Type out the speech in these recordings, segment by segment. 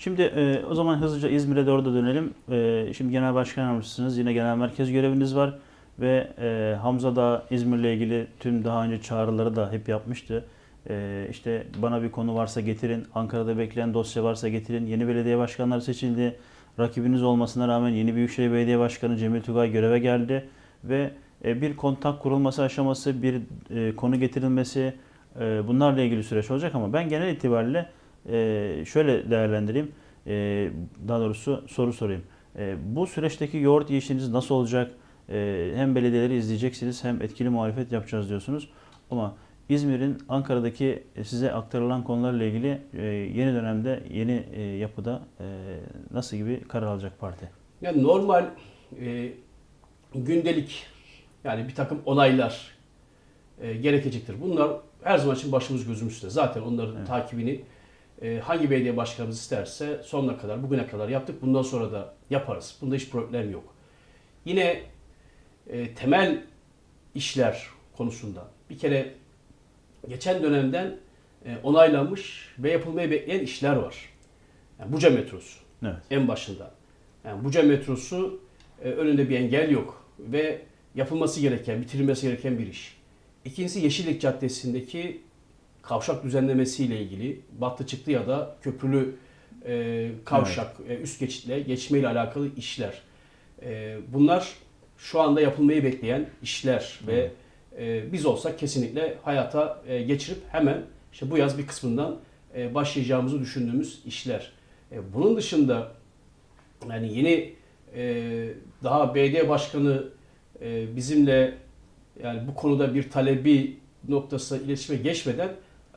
Şimdi e, o zaman hızlıca İzmir'e doğru da dönelim. E, şimdi genel başkan yardımcısınız. Yine genel merkez göreviniz var. Ve e, Hamza da İzmir'le ilgili tüm daha önce çağrıları da hep yapmıştı. E, işte bana bir konu varsa getirin. Ankara'da bekleyen dosya varsa getirin. Yeni belediye başkanları seçildi. Rakibiniz olmasına rağmen yeni Büyükşehir Belediye Başkanı Cemil Tugay göreve geldi. Ve e, bir kontak kurulması aşaması, bir e, konu getirilmesi e, bunlarla ilgili süreç olacak ama ben genel itibariyle e, şöyle değerlendireyim. E, daha doğrusu soru sorayım. E, bu süreçteki yoğurt yiyişiniz nasıl olacak? E, hem belediyeleri izleyeceksiniz hem etkili muhalefet yapacağız diyorsunuz. Ama İzmir'in Ankara'daki e, size aktarılan konularla ilgili e, yeni dönemde, yeni e, yapıda e, nasıl gibi karar alacak parti? Yani normal e, gündelik yani bir takım olaylar e, gerekecektir. Bunlar her zaman için başımız gözümüz üstünde. Zaten onların Evet. takibini e, hangi belediye başkanımız isterse sonuna kadar, bugüne kadar yaptık. Bundan sonra da yaparız. Bunda hiç problem yok. Yine e, temel işler konusunda bir kere geçen dönemden e, onaylanmış ve yapılmayı bekleyen işler var. Yani Buca metrosu Evet. en başında. Yani Buca metrosu e, önünde bir engel yok ve yapılması gereken, bitirilmesi gereken bir iş. İkincisi Yeşillik Caddesi'ndeki kavşak düzenlemesiyle ilgili battı çıktı ya da köprülü e, kavşak e, üst geçitle geçmeyle alakalı işler. E, bunlar şu anda yapılmayı bekleyen işler ve e, biz olsak kesinlikle hayata e, geçirip hemen işte bu yaz bir kısmından e, başlayacağımızı düşündüğümüz işler. E, bunun dışında yani yeni e, daha BD başkanı e, bizimle yani bu konuda bir talebi noktası iletişime geçmeden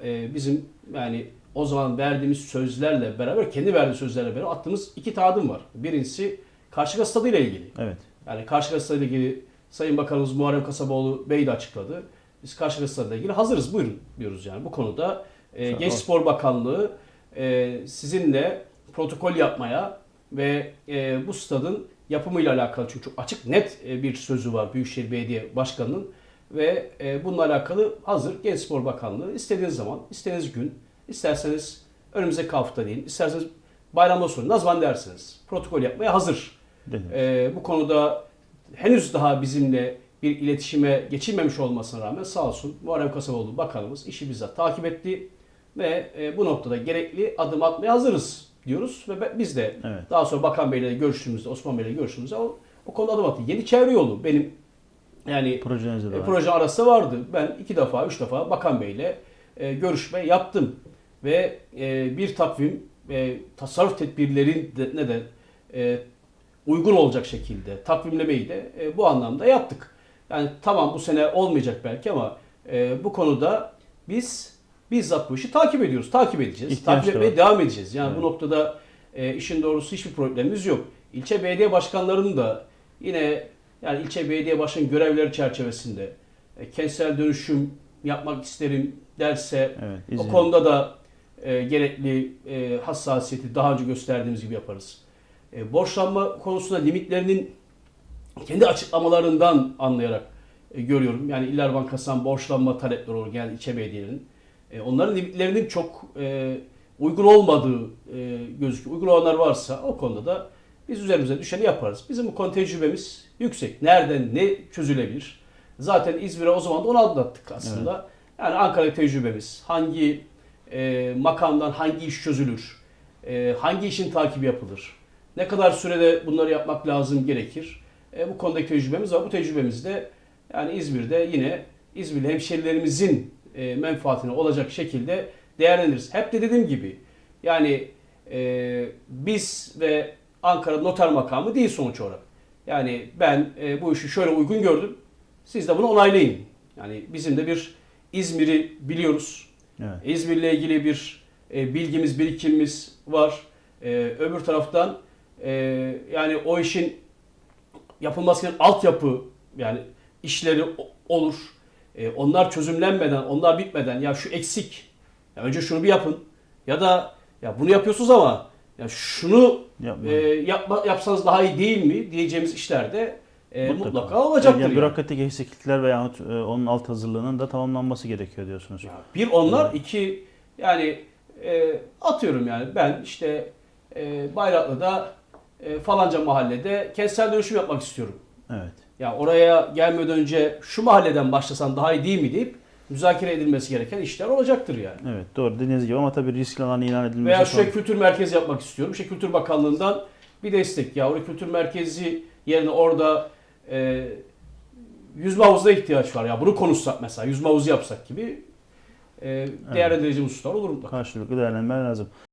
e, bizim yani o zaman verdiğimiz sözlerle beraber kendi verdiği sözlerle beraber attığımız iki tadım var. Birincisi Karşıyaka Stadı ile ilgili. Evet. Yani Karşıyaka Stadı ile ilgili Sayın Bakanımız Muharrem Kasaboğlu Bey de açıkladı. Biz Karşıyaka Stadı ile ilgili hazırız buyurun diyoruz yani bu konuda. E, ol. Genç Spor Bakanlığı e, sizinle protokol yapmaya ve e, bu stadın yapımıyla alakalı çünkü çok açık net e, bir sözü var Büyükşehir Belediye Başkanı'nın ve e, bununla alakalı hazır Genç Spor Bakanlığı istediğiniz zaman, istediğiniz gün, isterseniz önümüzdeki hafta değil, isterseniz bayramdan sonra ne zaman dersiniz protokol yapmaya hazır. Ee, bu konuda henüz daha bizimle bir iletişime geçilmemiş olmasına rağmen sağ olsun Muharrem Kasaboğlu Bakanımız işi bizzat takip etti ve e, bu noktada gerekli adım atmaya hazırız diyoruz ve biz de Evet. daha sonra Bakan Bey'le de görüştüğümüzde, Osman Bey'le görüştüğümüzde o, o konuda adım attı. Yeni çevre yolu benim yani Projenizde de var. proje arası vardı. Ben iki defa, üç defa Bakan Bey'le e, görüşme yaptım. Ve e, bir takvim e, tasarruf tedbirlerin de, ne de e, uygun olacak şekilde takvimlemeyi de e, bu anlamda yaptık. Yani tamam bu sene olmayacak belki ama e, bu konuda biz bizzat bu işi takip ediyoruz. Takip edeceğiz. İhtiyaç takip etmeye var. devam edeceğiz. Yani Evet. bu noktada e, işin doğrusu hiçbir problemimiz yok. İlçe belediye başkanlarının da yine yani ilçe belediye başkanı görevleri çerçevesinde e, kentsel dönüşüm yapmak isterim derse Evet. o konuda da e, gerekli e, hassasiyeti daha önce gösterdiğimiz gibi yaparız. E, borçlanma konusunda limitlerinin kendi açıklamalarından anlayarak e, görüyorum. Yani İller Bankası'ndan borçlanma talepleri olur genel ilçe belediyelerinin. E, onların limitlerinin çok e, uygun olmadığı e, gözüküyor. Uygun olanlar varsa o konuda da biz üzerimize düşeni yaparız. Bizim bu konu tecrübemiz yüksek. Nereden ne çözülebilir? Zaten İzmir'e o zaman da onu anlattık aslında. Yani Ankara tecrübemiz, hangi e, makamdan hangi iş çözülür, e, hangi işin takibi yapılır, ne kadar sürede bunları yapmak lazım gerekir. E, bu konudaki tecrübemiz var. Bu tecrübemiz de yani İzmir'de yine İzmirli hemşerilerimizin e, menfaatine olacak şekilde değerlendiririz. Hep de dediğim gibi yani e, biz ve Ankara noter makamı değil sonuç olarak. Yani ben e, bu işi şöyle uygun gördüm. Siz de bunu onaylayın. Yani bizim de bir İzmir'i biliyoruz. Evet. İzmir'le ilgili bir e, bilgimiz, birikimimiz var. E, öbür taraftan e, yani o işin yapılması gereken altyapı yani işleri olur. E, onlar çözümlenmeden, onlar bitmeden ya şu eksik. Ya önce şunu bir yapın. Ya da ya bunu yapıyorsunuz ama ya şunu Yapma. e, yapma, yapsanız daha iyi değil mi diyeceğimiz işlerde e, Mutlaka. mutlaka, olacaktır. Yani yani. bürokratik eksiklikler veya onun alt hazırlığının da tamamlanması gerekiyor diyorsunuz. Ya bir onlar, iki yani e, atıyorum yani ben işte e, Bayraklı'da e, falanca mahallede kentsel dönüşüm yapmak istiyorum. Evet. Ya oraya gelmeden önce şu mahalleden başlasan daha iyi değil mi deyip müzakere edilmesi gereken işler olacaktır yani. Evet doğru dediğiniz gibi ama tabii riskli alan ilan edilmesi Veya falan- şuraya kültür merkezi yapmak istiyorum. İşte Kültür Bakanlığı'ndan bir destek. Ya oraya kültür merkezi yerine orada e, yüzme havuzuna ihtiyaç var. Ya bunu konuşsak mesela yüzme havuzu yapsak gibi e, değerlendireceğimiz hususlar olur mutlaka. karşılıklı değerlendirmeler lazım.